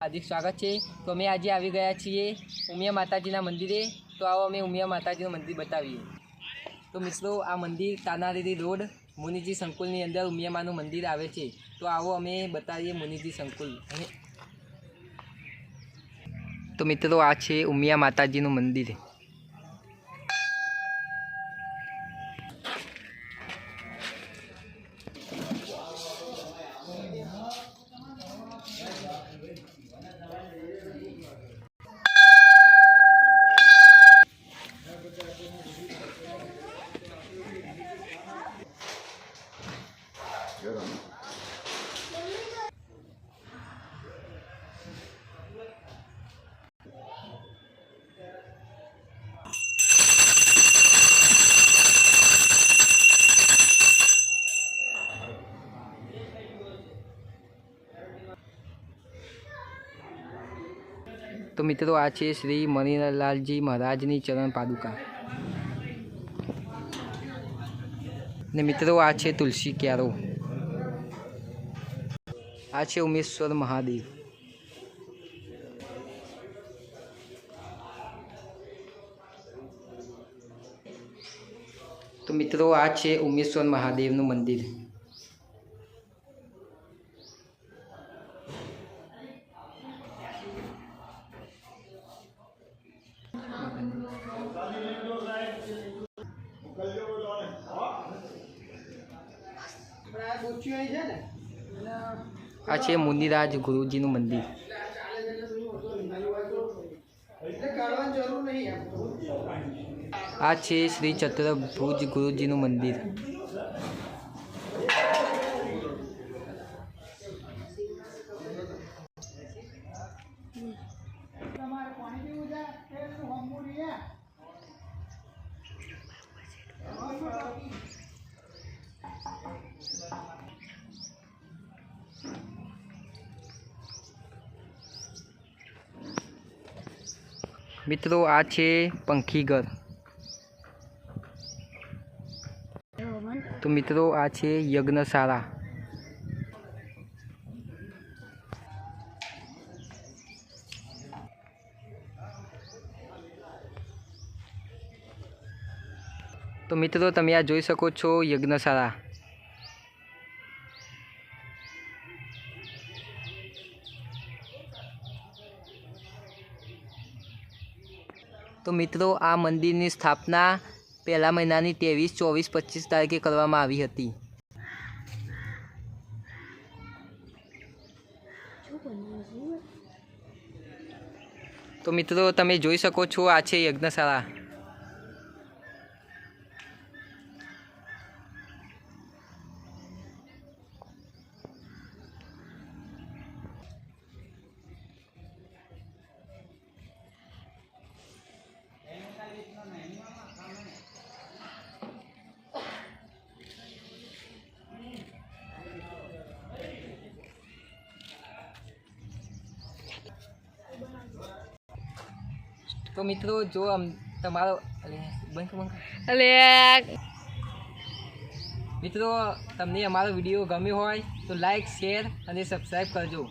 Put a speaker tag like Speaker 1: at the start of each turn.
Speaker 1: હાર્દિક સ્વાગત છે. તો અમે આજે આવી ગયા છીએ ઉમિયા માતાજીના મંદિરે. તો આવો અમે ઉમિયા માતાજીનું મંદિર બતાવીએ. તો મિત્રો, આ મંદિર તાનારીરી રોડ મુનિજી સંકુલની અંદર ઉમિયામાનું મંદિર આવે છે. તો આવો અમે બતાવીએ મુનિજી સંકુલ. તો મિત્રો, આ છે ઉમિયા માતાજીનું મંદિર. તો મિત્રો, આ છે શ્રી મણિલાલજી મહારાજની ચરણ પાદુકા. ને મિત્રો, આ છે તુલસી ક્યારો. આ છે ઉમેશ્વર મહાદેવ. તો મિત્રો, આ છે ઉમેશ્વર મહાદેવનું મંદિર. આ છે મુનિરાજ ગુરુજીનું મંદિર. આ છે શ્રી ચત્રભુજ ગુરુજીનું મંદિર. મિત્રો, આ છે પંખીઘર. તો મિત્રો, આ છે યજ્ઞશાળા. તો મિત્રો, તમે આ જોઈ શકો છો યજ્ઞશાળા. તો મિત્રો, આ મંદિરની સ્થાપના પહેલા મહિનાની ત્રેવીસ, ચોવીસ, પચીસ તારીખે કરવામાં આવી હતી. તો મિત્રો, તમે જોઈ શકો છો, આ છે યજ્ઞશાળા. તો મિત્રો જો આમ તમારો બંધ બંધ
Speaker 2: અલે
Speaker 1: મિત્રો તમને અમારો વીડિયો ગમ્યો હોય તો લાઈક શેર અને સબસ્ક્રાઈબ કરજો.